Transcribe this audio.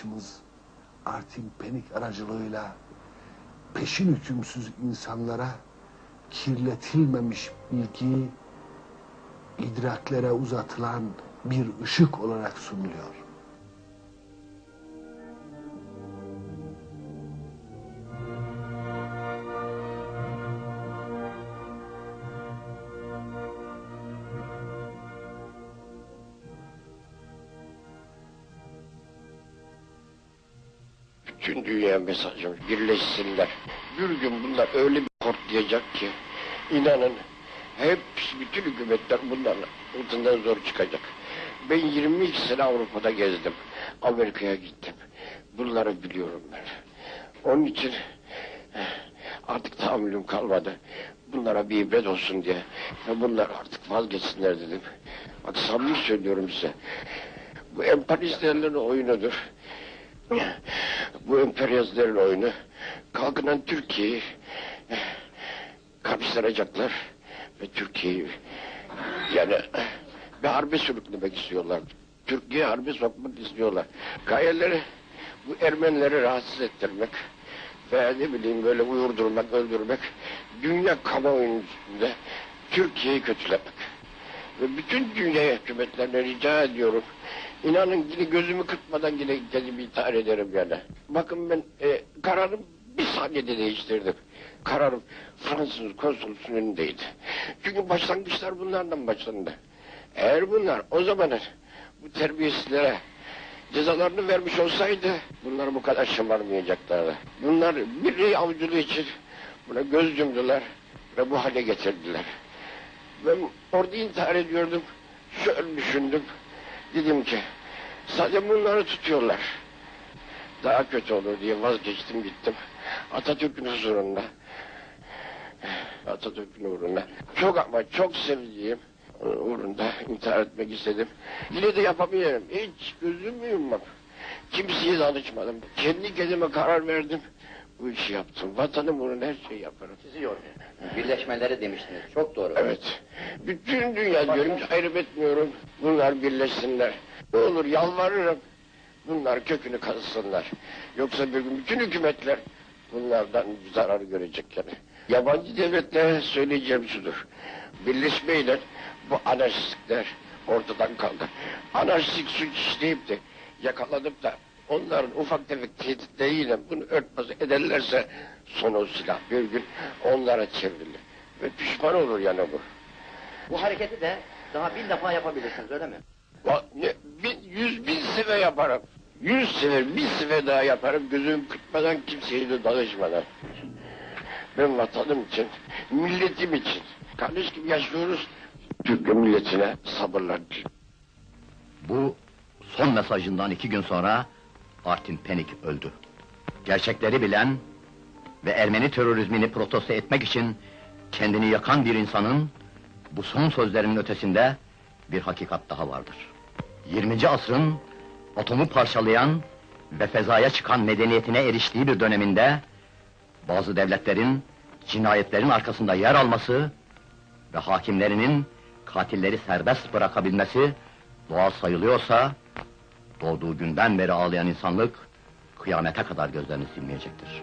arkadaşımız Artin Penik aracılığıyla peşin hükümsüz insanlara kirletilmemiş bilgi idraklere uzatılan bir ışık olarak sunuluyor. Bütün dünya mesajım birleşsinler. Bir gün bunlar öyle bir korklayacak ki inanın hepsi bütün hükümetler bunların altından zor çıkacak. Ben 22 sene Avrupa'da gezdim. Amerika'ya gittim. Bunları biliyorum ben. Onun için eh, artık tahammülüm kalmadı. Bunlara bir ibret olsun diye. Ve bunlar artık vazgeçsinler dedim. Bak samimi söylüyorum size. Bu emperyalistlerin oyunudur. Bu emperyalistlerin oyunu kalkınan Türkiye'yi eh, karıştıracaklar ve Türkiye'yi yani eh, bir harbe sürüklemek istiyorlar. Türkiye'yi harbe sokmak istiyorlar. Gayeleri bu Ermenileri rahatsız ettirmek ve ne bileyim böyle uyurdurmak, öldürmek, dünya kamuoyunda Türkiye'yi kötülemek. Ve bütün dünya hükümetlerine rica ediyorum. İnanın yine gözümü kırpmadan yine kendimi intihar ederim yani. Bakın ben e, kararım bir saniyede değiştirdim. Kararım Fransız konsolosunun önündeydi. Çünkü başlangıçlar bunlardan başlandı. Eğer bunlar o zaman bu terbiyesizlere cezalarını vermiş olsaydı bunlar bu kadar şımarmayacaklardı. Bunlar bir avcılığı için buna göz yumdular ve bu hale getirdiler. Ben orada intihar ediyordum. Şöyle düşündüm. Dedim ki sadece bunları tutuyorlar. Daha kötü olur diye vazgeçtim gittim. Atatürk'ün huzurunda. Atatürk'ün uğruna. Çok ama çok sevdiğim uğrunda intihar etmek istedim. Yine de yapamıyorum. Hiç gözümü yummam. Kimseye danışmadım. Kendi kendime karar verdim. Bu işi yaptım. Vatanım uğruna her şeyi yaparım. Sizi yormuyor. Birleşmeleri demiştiniz. Çok doğru. Evet. Bütün dünya diyorum ki ayrım etmiyorum. Bunlar birleşsinler. Ne olur yalvarırım. Bunlar kökünü kazısınlar. Yoksa bir gün bütün hükümetler bunlardan zarar görecek yani. Yabancı devletlere söyleyeceğim şudur. Birleşmeyle bu anarşistler ortadan kaldı. Anarşistik suç işleyip de yakalanıp da onların ufak tefek tehditleriyle bunu örtbas ederlerse son o silah bir gün onlara çevrilir. Ve pişman olur yani bu. Bu hareketi de daha bin defa yapabilirsiniz öyle mi? Va- ne- bin, yüz bin sefer yaparım. Yüz sefer, bir sefer daha yaparım. Gözüm kırpmadan kimseye de danışmadan. Ben vatanım için, milletim için. Kardeş gibi yaşıyoruz. Türk milletine sabırlar. Bu son mesajından iki gün sonra Artin Penik öldü. Gerçekleri bilen ve Ermeni terörizmini protesto etmek için kendini yakan bir insanın bu son sözlerinin ötesinde bir hakikat daha vardır. 20. asrın atomu parçalayan ve fezaya çıkan medeniyetine eriştiği bir döneminde bazı devletlerin cinayetlerin arkasında yer alması ve hakimlerinin katilleri serbest bırakabilmesi doğal sayılıyorsa doğduğu günden beri ağlayan insanlık kıyamete kadar gözlerini silmeyecektir.